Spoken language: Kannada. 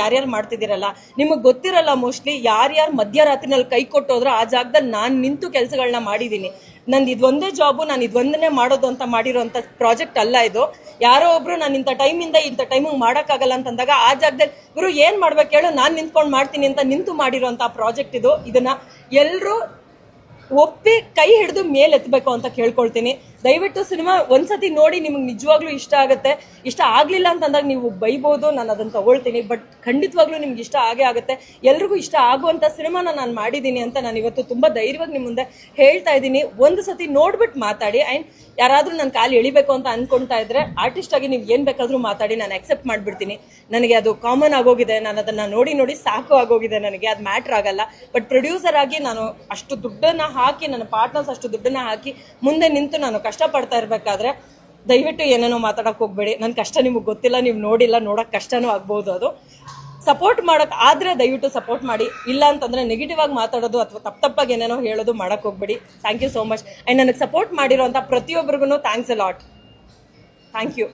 ಯಾರ್ಯಾರು ಮಾಡ್ತಿದ್ದೀರಲ್ಲ? ನಿಮಗೆ ಗೊತ್ತಿರಲ್ಲ ಮೋಸ್ಟ್ಲಿ ಯಾರ್ಯಾರು ಮಧ್ಯರಾತ್ರಿನಲ್ಲಿ ಕೈ ಕೊಟ್ಟೋದ್ರೆ ಆ ಜಾಗದಲ್ಲಿ ನಾನು ನಿಂತು ಕೆಲಸಗಳನ್ನ ಮಾಡಿದ್ದೀನಿ ನಂದು ಇದೊಂದೇ ಜಾಬು, ನಾನು ಇದೊಂದನ್ನೇ ಮಾಡೋದು ಅಂತ ಮಾಡಿರೋಂಥ ಪ್ರಾಜೆಕ್ಟ್ ಅಲ್ಲ ಇದು. ಯಾರೋ ಒಬ್ರು ನಾನು ಇಂಥ ಟೈಮಿಂದ ಇಂಥ ಟೈಮಿಗೆ ಮಾಡೋಕ್ಕಾಗಲ್ಲ ಅಂತಂದಾಗ ಆ ಜಾಗದಲ್ಲಿ, ಗುರು, ಏನು ಮಾಡ್ಬೇಕು ಹೇಳು, ನಾನು ನಿಂತ್ಕೊಂಡು ಮಾಡ್ತೀನಿ ಅಂತ ನಿಂತು ಮಾಡಿರೋಂಥ ಪ್ರಾಜೆಕ್ಟ್ ಇದು. ಇದನ್ನ ಎಲ್ಲರೂ ಒಪ್ಪಿ ಕೈ ಹಿಡಿದು ಮೇಲೆ ಎತ್ತಬೇಕು ಅಂತ ಕೇಳ್ಕೊಳ್ತೀನಿ. ದಯವಿಟ್ಟು ಸಿನಿಮಾ ಒಂದ್ಸತಿ ನೋಡಿ ನಿಮಗೆ ನಿಜವಾಗ್ಲೂ ಇಷ್ಟ ಆಗುತ್ತೆ. ಇಷ್ಟ ಆಗ್ಲಿಲ್ಲ ಅಂತಂದಾಗ ನೀವು ಬೈಬೋದು, ನಾನು ಅದನ್ನ ತಗೊಳ್ತೀನಿ. ಬಟ್ ಖಂಡಿತವಾಗ್ಲೂ ನಿಮ್ಗೆ ಇಷ್ಟ ಆಗೇ ಆಗುತ್ತೆ. ಎಲ್ರಿಗೂ ಇಷ್ಟ ಆಗುವಂತ ಸಿನಿಮಾನ ನಾನು ಮಾಡಿದ್ದೀನಿ ಅಂತ ನಾನು ಇವತ್ತು ತುಂಬಾ ಧೈರ್ಯವಾಗಿ ನಿಮ್ಮ ಮುಂದೆ ಹೇಳ್ತಾ ಇದ್ದೀನಿ. ಒಂದು ಸತಿ ನೋಡ್ಬಿಟ್ಟು ಮಾತಾಡಿ. ಅಂಡ್ ಯಾರಾದ್ರೂ ನನ್ನ ಕಾಲು ಎಳಿಬೇಕು ಅಂತ ಅನ್ಕೊಂತಾ ಇದ್ರೆ ಆರ್ಟಿಸ್ಟ್ ಆಗಿ ನೀವು ಏನ್ ಬೇಕಾದ್ರೂ ಮಾತಾಡಿ, ನಾನು ಅಕ್ಸೆಪ್ಟ್ ಮಾಡ್ಬಿಡ್ತೀನಿ. ನನಗೆ ಅದು ಕಾಮನ್ ಆಗೋಗಿದೆ, ನಾನು ಅದನ್ನ ನೋಡಿ ನೋಡಿ ಸಾಕು ಆಗೋಗಿದೆ ನನಗೆ, ಅದು ಮ್ಯಾಟ್ರ್ ಆಗಲ್ಲ. ಬಟ್ ಪ್ರೊಡ್ಯೂಸರ್ ಆಗಿ ನಾನು ಅಷ್ಟು ದುಡ್ಡನ್ನ ಹಾಕಿ, ನನ್ನ ಪಾರ್ಟ್ನರ್ಸ್ ಅಷ್ಟು ದುಡ್ಡನ್ನ ಹಾಕಿ ಮುಂದೆ ನಿಂತು ನಾನು ಕಷ್ಟಪಡ್ತಾ ಇರಬೇಕಾದ್ರೆ ದಯವಿಟ್ಟು ಏನೇನೋ ಮಾತಾಡಕ್ ಹೋಗ್ಬೇಡಿ. ನನ್ನ ಕಷ್ಟ ನಿಮಗೆ ಗೊತ್ತಿಲ್ಲ, ನೀವು ನೋಡಿಲ್ಲ, ನೋಡಕ್ ಕಷ್ಟನೂ ಆಗ್ಬೋದು ಅದು. ಸಪೋರ್ಟ್ ಮಾಡಕ್ ಆದ್ರೆ ದಯವಿಟ್ಟು ಸಪೋರ್ಟ್ ಮಾಡಿ. ಇಲ್ಲ ಅಂತಂದ್ರೆ ನೆಗೆಟಿವ್ ಆಗಿ ಮಾತಾಡೋದು ಅಥವಾ ತಪ್ಪ ತಪ್ಪಾಗಿ ಏನೇನೋ ಹೇಳೋದು ಮಾಡಕ್ ಹೋಗ್ಬೇಡಿ. Thank you so much and ನನಗೆ ಸಪೋರ್ಟ್ ಮಾಡಿರೋಂಥ ಪ್ರತಿಯೊಬ್ಬರಿಗೂ thanks a lot thank you